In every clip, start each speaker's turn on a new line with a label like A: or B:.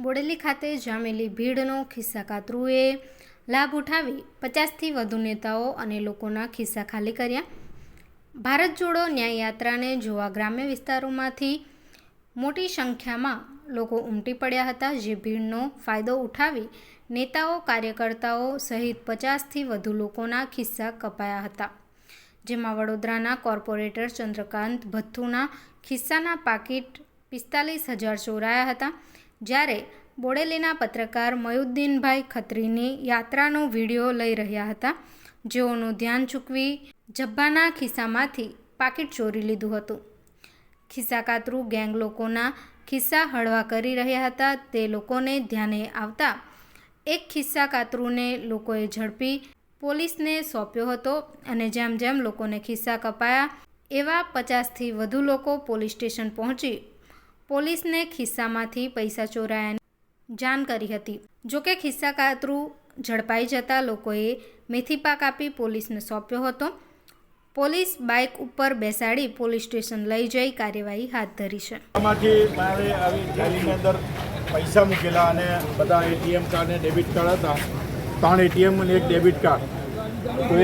A: બોડેલી ખાતે જામેલી ભીડનો ખિસ્સા કાતરુએ લાભ ઉઠાવી પચાસથી વધુ નેતાઓ અને લોકોના ખિસ્સા ખાલી કર્યા. ભારત જોડો ન્યાયયાત્રાને જોવા ગ્રામ્ય વિસ્તારોમાંથી મોટી સંખ્યામાં લોકો ઉમટી પડ્યા હતા, જે ભીડનો ફાયદો ઉઠાવી નેતાઓ, કાર્યકર્તાઓ સહિત પચાસથી વધુ લોકોના ખિસ્સા કપાયા હતા. જેમાં વડોદરાના કોર્પોરેટર ચંદ્રકાંત ભથ્થુના ખિસ્સાના પાકીટ પિસ્તાલીસ હજાર ચોરાયા હતા. જ્યારે બોડેલીના પત્રકાર મયુદ્દીનભાઈ ખત્રીની યાત્રાનો વીડિયો લઈ રહ્યા હતા, જેઓનું ધ્યાન ચૂકવી જબ્બાના ખિસ્સામાંથી પાકીટ ચોરી લીધું હતું. ખિસ્સા કાતરુ ગેંગ લોકોના ખિસ્સા હળવા કરી રહ્યા હતા, તે લોકોને ધ્યાને આવતા એક ખિસ્સા કાતરુને લોકોએ ઝડપી પોલીસને સોંપ્યો હતો અને જેમ જેમ લોકોને ખિસ્સા કપાયા, એવા પચાસથી વધુ લોકો પોલીસ સ્ટેશન પહોંચી પોલીસને ખિસ્સામાંથી પૈસા ચોરાયાની જાણ કરી હતી. જોકે ખિસ્સા કાતરું ઝડપાઈ જતા લોકોએ મેથી પાક આપી પોલીસને સોંપ્યો હતો. પોલીસ બાઇક ઉપર બેસાડી પોલીસ સ્ટેશન લઈ જઈ કાર્યવાહી હાથ ધરી છે.
B: આમાંથી મારે આવી થેલીની અંદર પૈસા મૂકેલા અને બધા એટીએમ કાર્ડ ને ડેબિટ કાર્ડ હતા. ત્રણ એટીએમ અને એક ડેબિટ કાર્ડ. તો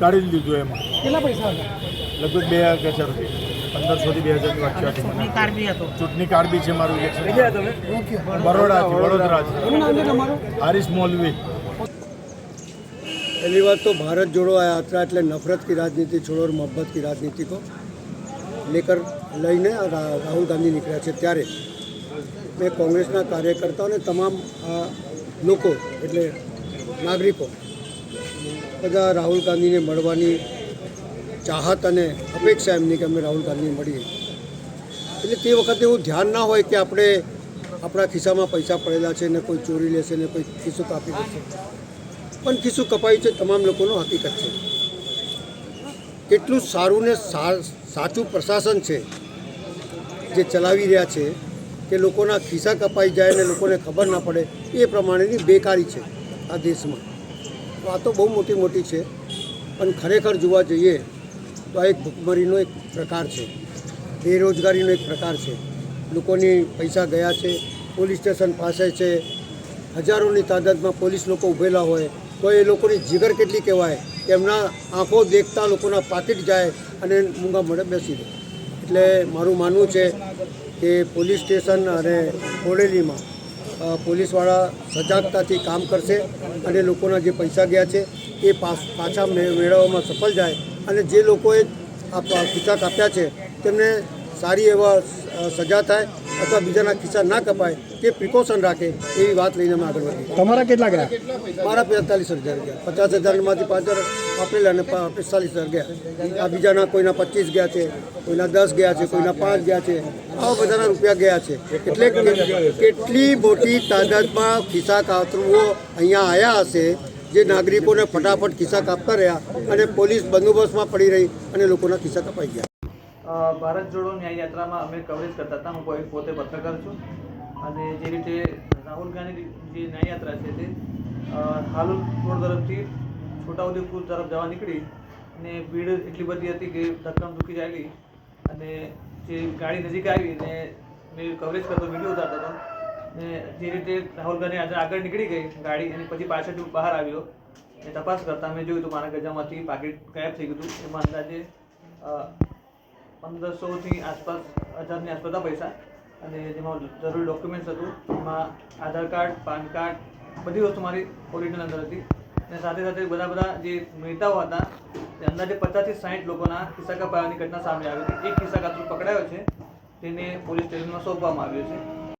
B: કાઢી લીધું એમાં.
C: કેટલા પૈસા હતા?
B: લગભગ બે હજાર હજાર રૂપિયા. પંદરસોથી બે હજારની વાત છે
D: ચૂંટણી કાર્ડ બી હતો
B: ચૂંટણી કાર્ડ બી છે મારું એક
C: ઓકે
B: બરોડાથી વડોદરાથી
C: શું નામ છે તમારું
B: હારીસ મોલવી
E: पहली बात तो भारत जोड़ो यात्रा એટલે नफरत की राजनीति छोड़ो और मोहब्बत की राजनीति को लेकर લઈને રા- રાહુલ ગાંધી નીકળ્યા છે ત્યારે મેં કોંગ્રેસના કાર્યકર્તાઓ અને તમામ અ, લોકો એટલે નાગરિકો બધા રાહુલ ગાંધીને મળવાની ચાહત અને અપેક્ષા એમની કે અમે રાહુલ ગાંધી મળીએ. એટલે તે વખતે એવું ધ્યાન ના હોય કે આપણે આપણા ખિસ્સામાં પૈસા પડેલા છે ને કોઈ ચોરી લેશે ને કોઈ ખિસ્સું કાપી દેશે પણ ખિસ્સું કપાયું છે તમામ લોકોનો હકીકત છે. કેટલું સારું ને સાચું પ્રશાસન છે જે ચલાવી રહ્યા છે કે લોકોના ખિસ્સા કપાઈ જાય ને લોકોને ખબર ના પડે એ પ્રમાણેની બેકારી છે આ દેશમાં. વાતો બહુ મોટી મોટી છે. પણ ખરેખર જોવા જઈએ તો આ એક ભૂખમરીનો એક પ્રકાર છે. બેરોજગારીનો એક પ્રકાર છે. લોકોની પૈસા ગયા છે. પોલીસ સ્ટેશન પાસે છે. હજારોની તાદાદમાં પોલીસ લોકો ઊભેલા હોય, તો એ લોકોની જીગર કેટલી કહેવાય? તેમના આંખો દેખતા લોકોના પાકીટ જાય અને મૂંગા મળે બેસી દે. એટલે મારું માનવું છે કે પોલીસ સ્ટેશન અને બોડેલીમાં પોલીસવાળા સજાગતાથી કામ કરશે અને લોકોના જે પૈસા ગયા છે, એ પાછા મેળવવામાં સફળ જાય અને જે લોકોએ ખિસ્સા કાપ્યા છે તેમને સારી એવા સજા થાય અથવા બીજાના ખિસ્સા ના કપાય તે પ્રિકોશન રાખે એવી વાત લઈને અમે આગળ વધીએ.
C: તમારા કેટલા ગયા?
E: મારા પિસ્તાલીસ હજાર ગયા. પચાસ હજારમાંથી પાંચ હજાર આપેલા અને પિસ્તાલીસ હજાર ગયા. આ બીજાના કોઈના પચીસ ગયા છે કોઈના દસ ગયા છે કોઈના પાંચ ગયા છે આવા બધાના રૂપિયા ગયા છે. એટલે કેટલી મોટી તાદાદમાં ખિસ્સા કાતરુઓ અહીંયા આવ્યા હશે જે નાગરિકોને ફટાફટ ખિસ્સા કાપતા રહ્યા અને પોલીસ બંદોબસ્તમાં પડી રહી અને લોકોના ખિસ્સા કપાઈ ગયા.
D: ભારત જોડો ન્યાય યાત્રામાં અમે કવરેજ કરતા હતા. હું પોતે પત્રકાર છું. અને જે રીતે રાહુલ ગાંધી જે ન્યાય યાત્રા છે તે હાલોલ રોડ તરફથી છોટાઉદેપુર તરફ જવા નીકળી અને ભીડ એટલી બધી હતી કે ધક્કમ દુખી જાયેલી અને જે ગાડી નજીક આવી ને મેં કવરેજ કરતો વીડિયો ઉતારતો હતો. જે રીતે રાહુલ ગાંધી આજે આગળ નીકળી ગઈ ગાડી અને પછી પાછળથી બહાર આવ્યો, એ તપાસ કરતાં મેં જોયું હતું મારા ગજામાંથી પાકીટ ગાયબ થઈ ગયું હતું. એમાં અંદાજે પંદરસોથી આસપાસ, હજારની આસપાસ પૈસા. અને જેમાં જરૂરી ડોક્યુમેન્ટ્સ હતું, એમાં આધાર કાર્ડ, પાન કાર્ડ, બધી વસ્તુ મારી ઓરિજિનલ અંદર હતી. અને સાથે સાથે બધા બધા જે નેતાઓ હતા, તે અંદાજે પચાસથી સાઠ લોકોના ખિસ્સા કપાવાની ઘટના સામે આવી હતી. એક ખિસ્સા કાતરું પકડાયો છે, તેને પોલીસ સ્ટેશનમાં સોંપવામાં આવ્યો છે.